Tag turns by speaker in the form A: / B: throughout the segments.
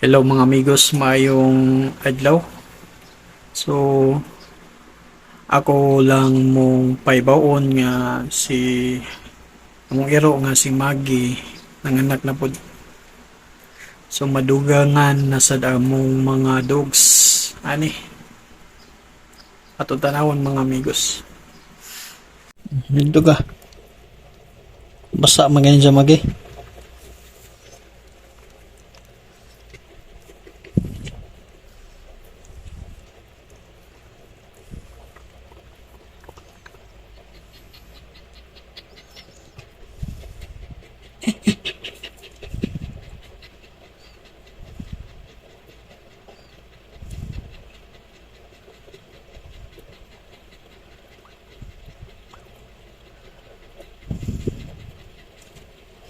A: Hello mga amigos, mayong adlaw. So, ako lang mong paibawon nga si among iro nga si Maggie nanganak na pod. So madugangan na sa damong mga dogs ani. Ato tanawon mga amigos. Dito ka. Basa magayon sa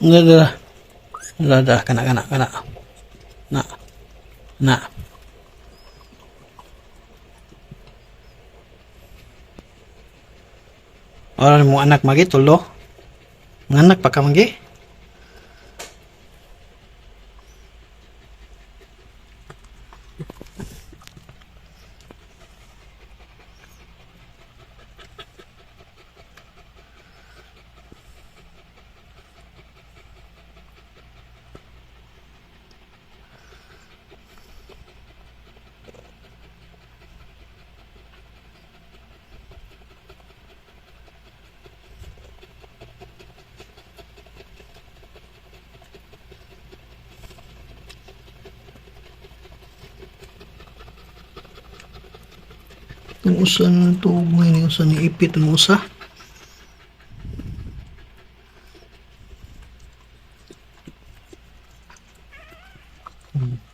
A: Enggak ada. Enggak ada kena, kena, kena. nak nak Orang mau anak magi tuh loh. Nganak pakai magi? Ang usa na to ngayon usa ni ipit ang usa. Hmm.